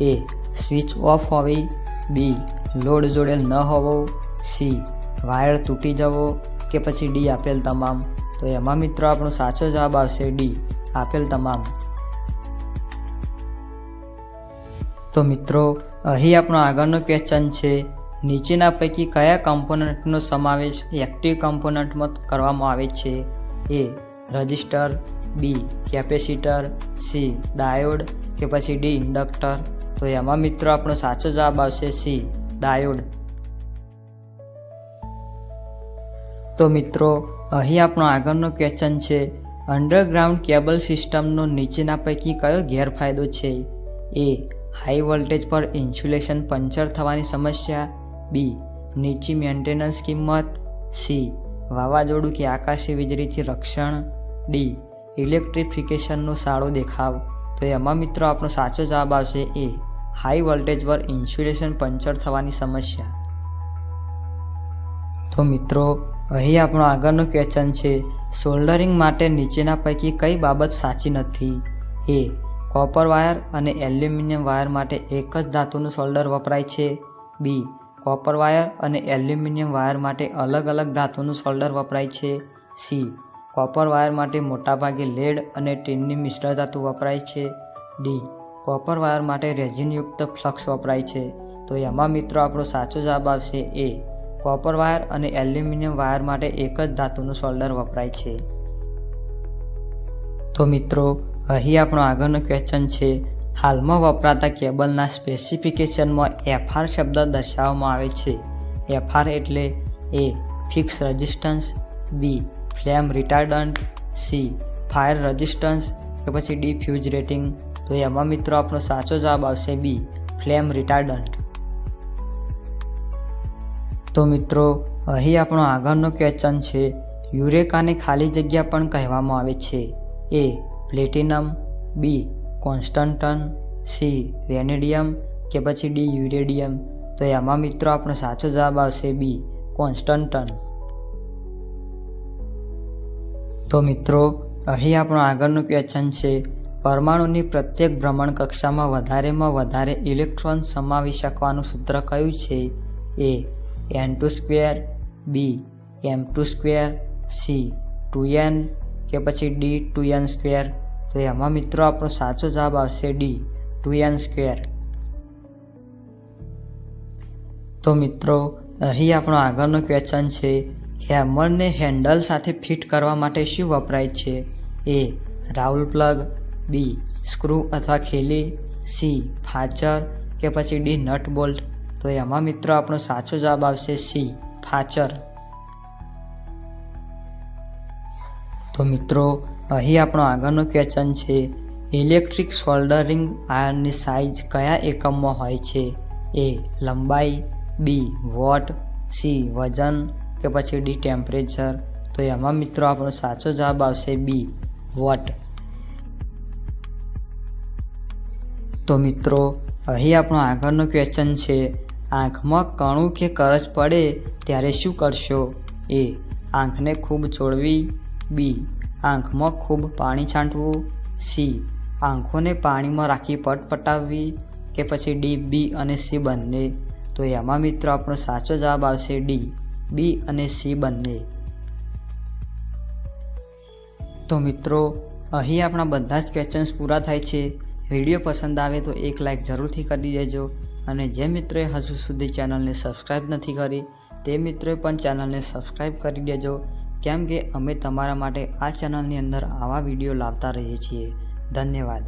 એ switch off હોવી, બી load જોડેલ ન હોવો, સી વાયર તૂટી જવો કે પછી ડી આપેલ તમામ. તો એમાં મિત્રો આપણો સાચો જવાબ આવશે ડી આપેલ તમામ. તો મિત્રો, અહીં આપણો આગળનો ક્વેશ્ચન છે, નીચેના પૈકી કયા કમ્પોનન્ટનો સમાવેશ એક્ટિવ કમ્પોનન્ટમાં કરવામાં આવે છે? A resistor, B capacitor, C diode કે પછી ડી ઇન્ડક્ટર? તો એમાં મિત્રો આપણો સાચો જવાબ આવશે સી, ડાયોડ. તો મિત્રો, અહીં આપણો આગળનો ક્વેશ્ચન છે અંડરગ્રાઉન્ડ કેબલ સિસ્ટમનો નીચેના પૈકી કયો ગેરફાયદો છે? એ હાઈ વોલ્ટેજ પર ઇન્સ્યુલેશન પંચર થવાની સમસ્યા. બી નીચી મેન્ટેનન્સ કિંમત. સી વાવાઝોડું કે આકાશી વીજળીથી રક્ષણ. ડી ઇલેક્ટ્રિફિકેશનનો સારો દેખાવ. તો એમાં મિત્રો આપણો સાચો જવાબ આવશે એ હાઈ વોલ્ટેજ પર ઇન્સ્યુલેશન પંચર થવાની સમસ્યા. તો મિત્રો, અહીં આપણો આગળનો ક્વેશ્ચન છે, સોલ્ડરિંગ માટે નીચેના પૈકી કઈ બાબત સાચી નથી? એ, કોપર વાયર અને એલ્યુમિનિયમ વાયર માટે એક જ ધાતુનું સોલ્ડર વપરાય છે. બી, કોપર વાયર અને એલ્યુમિનિયમ વાયર માટે અલગ અલગ ધાતુનું સોલ્ડર વપરાય છે. સી, કોપર વાયર માટે મોટાભાગે લેડ અને ટીનની મિશ્ર ધાતુ વપરાય છે. ડી કોપર વાયર માટે રેઝિનયુક્ત ફ્લક્સ વપરાય છે. તો એમાં મિત્રો આપણો સાચો જવાબ આવશે એ. કોપર વાયર અને એલ્યુમિનિયમ વાયર માટે એક જ ધાતુનું સોલ્ડર વપરાય છે. તો મિત્રો, અહીં આપણો આગળનો ક્વેશ્ચન છે. હાલમાં વપરાતા કેબલના સ્પેસિફિકેશનમાં એફઆર શબ્દ દર્શાવવામાં આવે છે. એફઆર એટલે A, fix resistance B flame retardant C fire resistance કે પછી ડી ફ્યુઝ રેટિંગ તો એમાં મિત્રો આપણો સાચો જવાબ આવશે બી ફ્લેમ રિટાર્ડન્ટ તો મિત્રો, અહીં આપણો આગળનો ક્વેશ્ચન છે, યુરેકાને ખાલી જગ્યા પણ કહેવામાં આવે છે. A, platinum, B, constantan, C, vanadium કે પછી ડી, યુરેડિયમ. તો એમાં મિત્રો આપણો સાચો જવાબ આવશે બી, કોન્સ્ટન્ટન. તો મિત્રો, અહીં આપણો આગળનું ક્વેશ્ચન છે પરમાણુની પ્રત્યેક ભ્રમણ કક્ષામાં વધારેમાં વધારે ઇલેક્ટ્રોન સમાવી શકવાનું સૂત્ર કયું છે? A N two square B M two square C two N કે પછી ડી ટુ એન સ્ક્વેર તો એમાં મિત્રો આપણો સાચો જવાબ આવશે ડી ટુ એન સ્ક્વેર તો મિત્રો, અહીં આપણો આગળનો ક્વેશ્ચન છે હેમરને હેન્ડલ સાથે ફિટ કરવા માટે શું વપરાય છે? A rawl plug B, screw અથવા ખેલી, સી, ફાચર કે પછી ડી, નટ બોલ્ટ. તો એમાં મિત્રો આપણો સાચો જવાબ આવશે સી, ફાચર. તો મિત્રો, અહીં આપણો આગળનો ક્વેશ્ચન છે ઇલેક્ટ્રિક સોલ્ડરિંગ આયર્નની સાઇઝ કયા એકમમાં હોય છે? એ, લંબાઈ, બી વોટ સી, વજન કે પછી ડી ટેમ્પરેચર તો એમાં મિત્રો આપણો સાચો જવાબ આવશે બી વોટ તો મિત્રો, અહીં આપણો આગળનો ક્વેશ્ચન છે, આંખમાં કણું કે કરજ પડે ત્યારે શું કરશો? એ, આંખને ખૂબ ચોળવી બી, આંખમાં ખૂબ પાણી છાંટવું. સી, આંખોને પાણીમાં રાખી પટ પટાવવી કે પછી ડી, બી અને સી બંને. તો એમાં મિત્રો આપણો સાચો જવાબ આવશે ડી, બી અને સી બંને. તો મિત્રો, અહીં આપણા બધા જ ક્વેશ્ચન્સ પૂરા થાય છે. વીડિયો પસંદ આવે તો એક લાઇક જરૂરથી કરી દેજો. અને જે મિત્રોએ હજુ સુધી ચેનલને સબસ્ક્રાઈબ નથી કરી, તે મિત્રોએ પણ ચેનલને સબસ્ક્રાઈબ કરી દેજો. કેમ કે અમે તમારા માટે આ ચેનલની અંદર આવા વીડિયો લાવતા રહીએ છીએ. ધન્યવાદ.